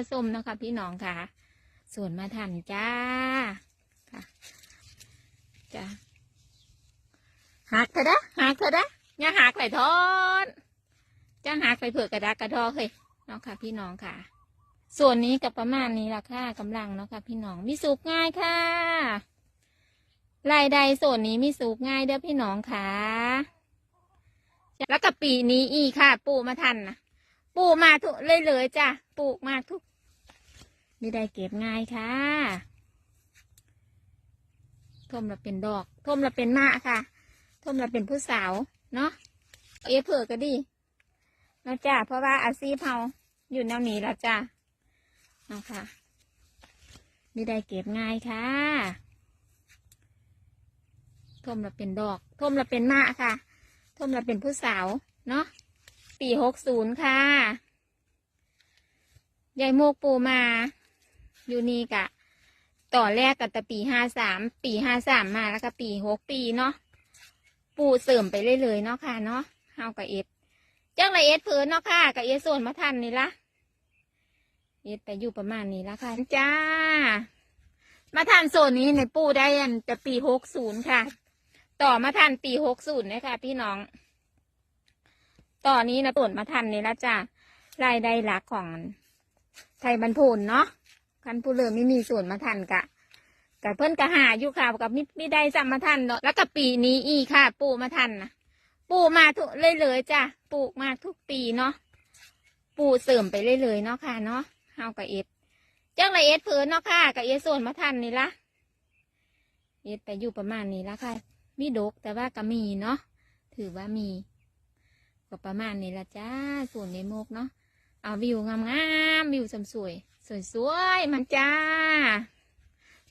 อส้มเนาะคะพี่น้องค่ะ ส่วนมาทันจ้าค่ะจ้าหักเถอะนะหักเถอะนะอย่าหักไหลทอนจะหักไปเผื่อกระดากกระดอเฮ้ยเนาะค่ะ พี่น้องค่ะ ส่วนนี้กับประมาณนี้ละค่ะกำลังเนาะค่ะ พี่น้องมีสุกง่ายค่ะรายใดส่วนนี้มีสุกง่ายเด้อพี่น้องค่ะแล้วกับปีนี้อีกค่ะปลูกมาทันนะปลูกมาทุกเลยเลยๆจ้ะปลูกมาทุก ไม่ได้เก็บง่ายค่ะทมละเป็นดอกทมละเป็นมะค่ะทมละเป็นผู้สาวเนาะเอะเผื่อก็ดีเนาะจ้ะเพราะว่าอาซีเผาอยู่แนวนี้แล้วจ้ะเนาะค่ะไม่ได้เก็บง่ายค่ะทมละเป็นดอกทมละเป็นมะค่ะทมเราเป็นผู้สาวเนาะปีหกศูนย์ค่ะยายโมกปูมา อยู่นี่กะต่อแรกกับแต่ปีห้าสามปีห้าสามมาแล้วก็ปีหกปีเนาะปูเสริมไปเรื่อยๆเนาะค่ะเนาะเฮากับเอสจังไรเอสเพิ่นเนาะค่ะกับเอสโซนมาทันนี่ละเอสไปอยู่ประมาณนี้ละค่ะจ้า มาทันโซนนี้ในปูได้อันแต่ปีหกศูนย์ค่ะ ต่อมาทันปีหกศูนย์นะคะพี่น้อง ต่อนี้นะตุ่นมาทันนี่ละจ้ะรายได้หลักของไทยบรรพูนเนาะ คันผู้เริ่มไม่มีส่วนมาทันกะกะเพิ่นกะหาอยู่ค่ะกับมิไม่ได้จำมาทันเนาะแล้วกับปีนี้อีค่ะ ปลูกมาทันนะปลูกมาทุเลยเลยจ้ะปลูกมาทุกปีเนาะปลูกเสริมไปเลยเลยเนาะค่ะเนาะเฮากับเอฟจังไรเอสเพิ่นเนาะค่ะกับเอสส่วนมาทันนี่ละเอสไปอยู่ประมาณนี้ละค่ะมีดกแต่ว่าก็มีเนาะถือว่ามีก็ประมาณนี้ละจ้าส่วนในโมกเนาะเอาวิวงามๆวิวสสวย สวยๆมันจ้า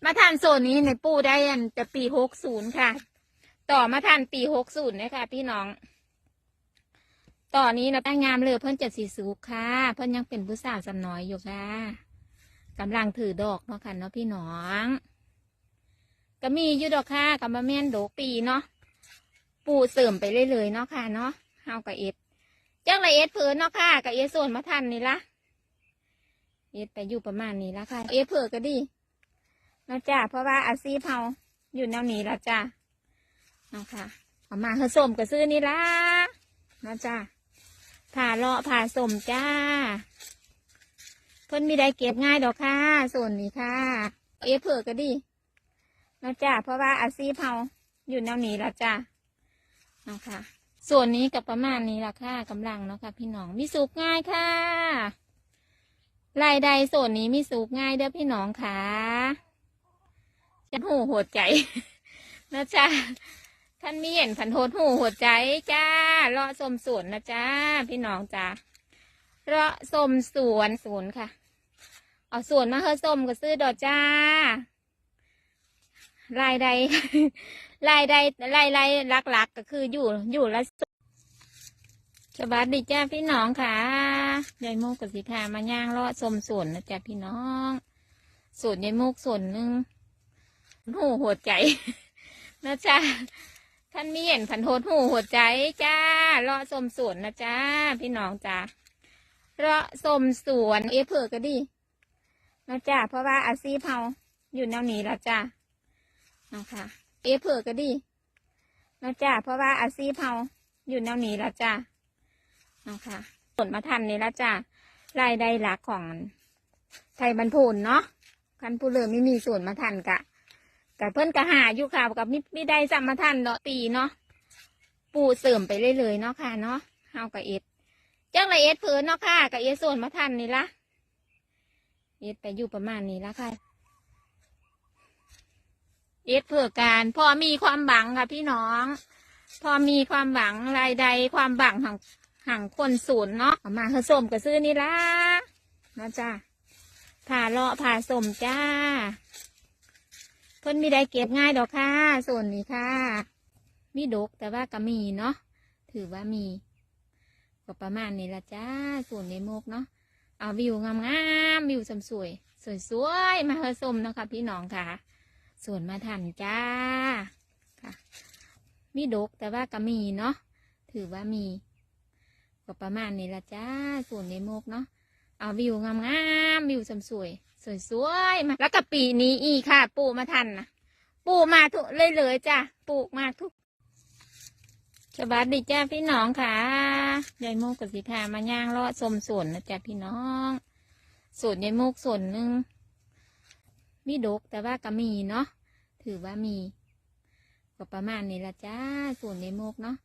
มาทานโซนนี้ในปูได้อันแต่ปีหกศูนย์ค่ะ ต่อมาทานปีหกศูนย์นะคะพี่น้อง ต่อนนี้นะแต่งงามเลยเพิ่นจ็ดสีสุกค่ะ เพิ่นยังเป็นผู้สาวสำน้อยอยู่ค่ะกำลังถือดอกเนาะค่ะเนาะพี่น้อง ก็มีอยู่ดอกค่ะกับมาแม่นโดกปีเนาะปูเสริมไปเรื่อยๆเนาะค่ะเนาะเฮากับเอฟจังไรเอสเพิ่นเนาะค่ะกับเอสโซนมาทันนี่ละ เอสไปอยู่ประมาณนี้และค่ะเอสเผื่อก็ดีเนาะจ้าเพราะว่าอาซีเฮาอยู่แนวนี้ละจ้าเนาะค่ะเอามาผสมกับซื้อนี่ละเนะจ้าผ่าเลาะผ่าสมจ้าเพิ่นมีได้เก็บง่ายดอกค่ะส่วนนี้ค่ะ เอสเผื่อก็ดีเนะจ้าเพราะว่าอาซีเผาอยู่แนวนี้ละจ้าเนาะค่ะ ส่วนนี้กับประมาณนี้ละค่ะกำลังเนาะค่ะ พี่น้องมีสุกง่ายค่ะ รายใดส่วนนี้มีสุกง่ายเด้อพี่น้องค่ะจะหูหัวใจนะจ้าท่านมีเห็นผันโทษหูหัวใจจ้าเลาะสมสวนนะจ้าพี่น้องจ้าเลาะสมสวนสวนค่ะ เอาสวนมาเฮอส้มก็ซื้อดอกจ้ารายใดรายใดรายรายหลักๆก็คืออยู่อยู่ละ สวัสดีจ้าพี่น้องค่ะยายมุกกับสิค่ะมาย่างเลาะสมส่วนนะจ้าพี่น้องส่วนยายมุกส่วนหนึ่งหูหัวใจนะจ้าท่านมีเห็นผันโทษหูหัวใจจ้าเลาะสมส่วนนะจ้าพี่น้องจ้าเลาะสมสวนเอเผือก็ดีนะจ้าเพราะว่าอาซีเผาอยู่แนวนี้แล้วจ้าเนาะค่ะเอเผือก็ดีนะจ้าเพราะว่าอาซีเผาอยู่แนวนี้แล้วจ้า นาะค่ะผลมาทันนี่ล้วจ้ารายได้หลักของไทยบรรพูนเนาะคันผู้เริ่มไม่มีส่วนมาทันกะกะเพิ่อนกะหาอยู่ค่ะกับมิไม่ได้จำมาทันเนาะปีเนาะปูเสริมไปเรื่อยๆเนาะค่ะเนาะเฮากับเอสจังไรเอสเพิ่นเนาะค่ะกับเอสส่วนมาทันนี่ละเอสไปอยู่ประมาณนี้ละค่ะเอสเพื่อการพอมีความหวังค่ะพี่น้อง พอมีความหวังรายใดความหวังของ ห่งคนศูนย์เนาะเอามาผสมกับซื้อนี่ละนะจ้าผ่าเลาะผ่าสมจ้าเพิ่นมีได้เก็บง่ายดอกค่ะส่วนนี้ค่ะ มีดกแต่ว่าก็มีเนาะถือว่ามี ก็ประมาณนี้ละจ้าส่วนในโมกเนาะเอาวิวงามๆวิวสวยๆสวยมาผสมเนาะค่ะพี่น้องค่ะ ส่วนมาทันจ้าค่ะ มีดกแต่ว่าก็มีเนาะถือว่ามี ก็ประมาณนี้ละจ้าส่วนในโมกเนาะเอาวิวงามๆวิวสสวยๆสวยมาแล้วก็ปีนี้อีค่ะ ปลูกมาทันนะปลูกมาทุกเลยเลยๆจ้ะปลูกมาทุกสวัสดีจ้าพี่น้องค่ะยายโมกกับสิพามาย่างเลาะชมสวนนะจ้ะพี่น้องสวนยายโมกสวนหนึ่งมีดกแต่ว่าก็มีเนาะถือว่ามี ก็ประมาณนี้ละจ้าสวนยายโมกเนาะ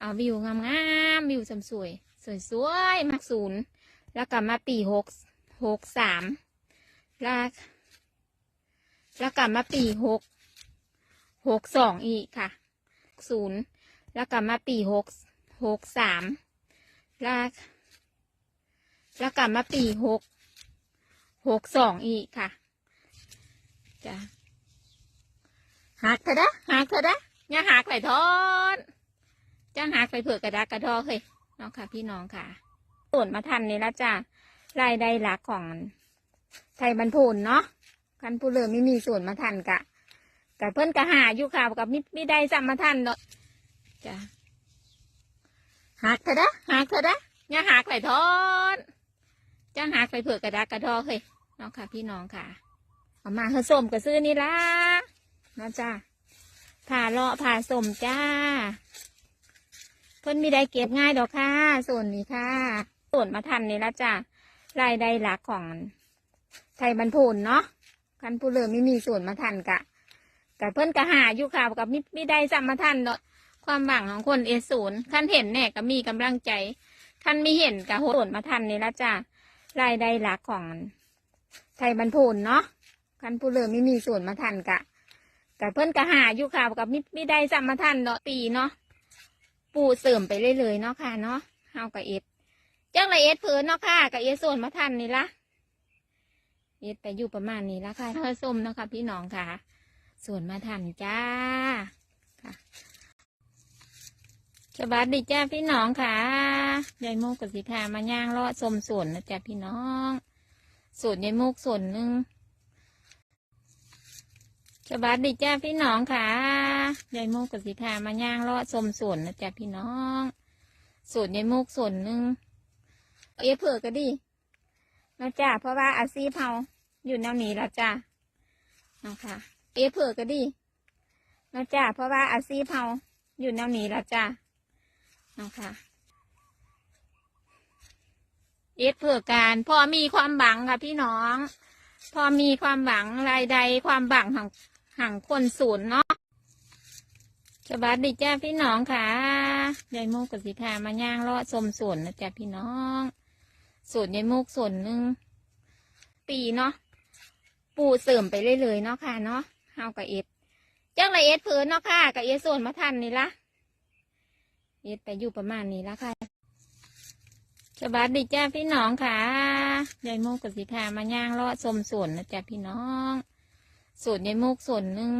เอาวิวงามๆวิวสสวย สวยๆมากศูนย์แล้วกลับมาปีหกหกสามแล้วแล้วกลับมาปีหกหกสองอีกค่ะศูนย์แล้วกลับมาปีหกหกสามแล้วแล้วกลับมาปีหกหกสองอีกค่ะจ้ะหักเถอะนะหักเถอะนะอย่าหักไหลทอนจะหักไปเผื่อกระดากกระดอเฮ้ย เนาะค่ะ พี่น้องค่ะส่วนมาทันนี่ละจ้ะรายได้หลักของไทยบรรพูนเนาะคันผู้เลือไม่มีส่วนมาทันกะกะเพิ่อนกะหาอยู่ค่ะกับมิมิได้สัมมาทันเนาะจ้ะหักเถอะนะหักเถอะนะอย่าหักไหลทอนจะหักไปเผื่อกระดากกระดอเฮ้ยเนาะค่ะ พี่น้องค่ะเอามาเฮอส้มกระซื้อนี่ละนะจ้ะผ่าเลาะผ่าสมจ้า เพิ่นมีได้เก็บง่ายดอกค่ะส่วนนี้ค่ะ ส่วนมาทันนี่ละจ้ะรายได้หลักของไทยบรรพูนเนาะคันผู้เลือไม่มีส่วนมาทันกะกะเพิ่นกะหาอยู่ค่ะกับมิมิได้สัมมาทันเนาะความหวังของคนเอศูนย์คันเห็นแน่ก็มีกำลังใจคันมีเห็นกะโหส่วนมาทันนี่ละจ้ะรายได้หลักของไทยบรรพูนเนาะคันผู้เลือไม่มีส่วนมาทันกะกะเพิ่นกะหาอยู่ค่ะกับมิมิได้สัมมาทันเนาะปีเนาะ ปูเสริมไปเรื่อยๆเนาะค่ะเนาะเฮากับเอฟจังละเอฟเพิ่นเนาะค่ะกับเอฟส่วนมาทันนี่ละเอฟไปอยู่ประมาณนี้ละค่ะเธอส้มเนาะค่ะพี่น้องค่ะ ส่วนมาทันจ้าค่ะสวัสดีจ้าพี่น้องค่ะยายโมกกับสิพามาย่างเลาะชมส่วนนะจ้าพี่น้องส่วนยายโมกส่วนหนึ่ง สวัสดีจ้าพี่น้องค่ะยายโมกกับสิพามาย่างเลาะชมส่วนนะจ้าพี่น้องส่วนยายโมกส่วนหนึ่งเอะเผื่อก็ดีนะจ้าเพราะว่าอาซีเฮาอยู่แนวนี้แล้วจ้าน้องค่ะ เอะเผื่อก็ดีนะจ้าเพราะว่าอาซีเฮาอยู่แนวนี้แล้วจ้าน้องค่ะ เอะเผื่อการพอมีความหวังค่ะพี่น้องพอมีความหวังรายใดความหวังของ ห่างคนศูนย์เนาะสวัสดีจ้าพี่น้องค่ะยายโมกกับสิพามาย่างเลาะชมสวนนะจ้าพี่น้องสวนยายโมกสวนหนึ่งปีเนาะปูเสริมไปเรื่อยๆเนาะค่ะเนาะเฮากับเอ็ดจังละเอ็ดเพิ่นเนาะค่ะกับเอ็ดส่วนมาทันนี่ละเอ็ดไปอยู่ประมาณนี้ละค่ะสวัสดีจ้าพี่น้องค่ะยายโมกกับสิพามาย่างเลาะชมสวนนะจ้าพี่น้อง ส่วนยายมุกส่วนหนึ่ง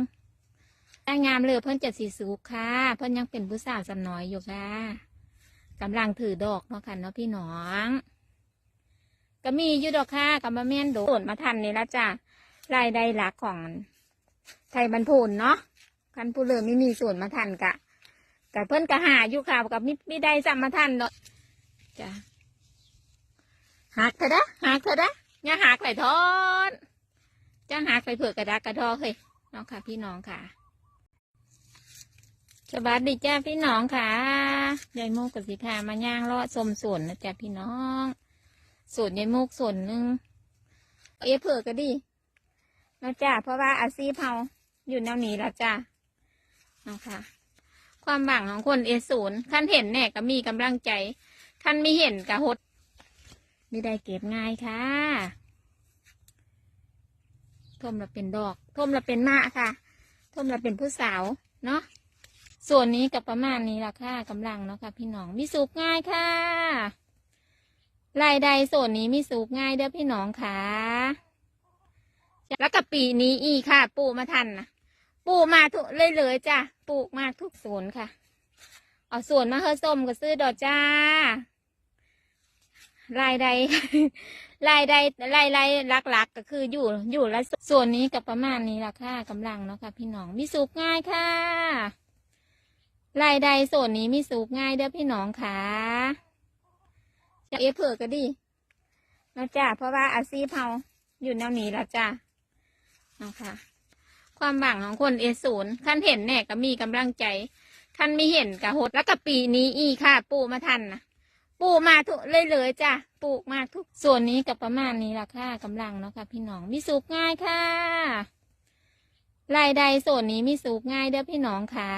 ได้งามเลยเพิ่นจะสีสูกค่ะ เพิ่นยังเป็นผู้สาวสำน้อยอยู่ค่ะกำลังถือดอกเนาะค่ะเนาะพี่น้อง ก็มีอยู่ดอกค่ะกับมาเม่นโดดมาทันนี่ละจ้ะรายได้หลักของไทยบรรพูนเนาะคันผู้เลือไม่มีส่วนมาทันกะกับเพิ่นกะหาอยู่ค่ะกับมิมิได้สัมมาทันเนาะจ้ะหักเถอะนะหักเถอะนะอย่าหักไหลทอน จ้างหักไปเผื่อกระดากกระดอเฮ้ยน้องค่ะ พี่น้องค่ะสวัสดีจ้าพี่น้องค่ะยายโมกกับสิพามาย่างเลาะชมส่วนนะจ้าพี่น้องส่วนยายโมกส่วนหนึ่งเอเผื่อก็ดีนะจ้าเพราะว่าอาซีเฮาอยู่แนวนี้แล้วจ้าเนาะค่ะ ความหวังของคนเอศูนย์ท่านเห็นแน่ก็มีกำลังใจท่านไม่เห็นกะหด ไม่ได้เก็บง่ายค่ะ ทมละเป็นดอก ทมละเป็นมะค่ะ ทมละเป็นผู้สาวเนาะส่วนนี้กับประมาณนี้ละค่ะกำลังเนาะค่ะ พี่น้องมีสุกง่ายค่ะรายได้ส่วนนี้มีสุกง่ายเด้อพี่น้องค่ะแล้วกับปีนี้อีค่ะ ปลูกมาทันนะปลูกมาทุกเลยเลยๆจ้ะปลูกมาทุกสวนค่ะ เอาสวนมาเฮอส้มก็ซื้อดอกจ้ารายได้ รายได้รายได้หลักๆ ก็คืออยู่อยู่และส่วนนี้กับประมาณนี้ละค่ะกำลังเนาะค่ะพี่น้องมีสุกง่ายค่ะรายได้ส่วนนี้มีสุกง่ายเด้อพี่น้องค่ะจะเอเผื่อก็ดีนะจ้าเพราะว่าอาชีเฮาอยู่แนวนี้ล้วจ้าเนาะค่ะ ความหวังของคนเอศูนย์ขั้นเห็นแน่ก็มีกำลังใจขั้นไม่เห็นก็หดแล้วก็ปีนี้อีค่ะ ปู่มาทันนะ ปลูกมาทุกเลยเลยๆจ้ะปลูกมาทุกส่วนนี้กับประมาณนี้ละค่ะกำลังเนาะค่ะพี่น้องมีสุกง่ายค่ะรายใดส่วนนี้มีสุกง่ายเด้อพี่น้องค่ะ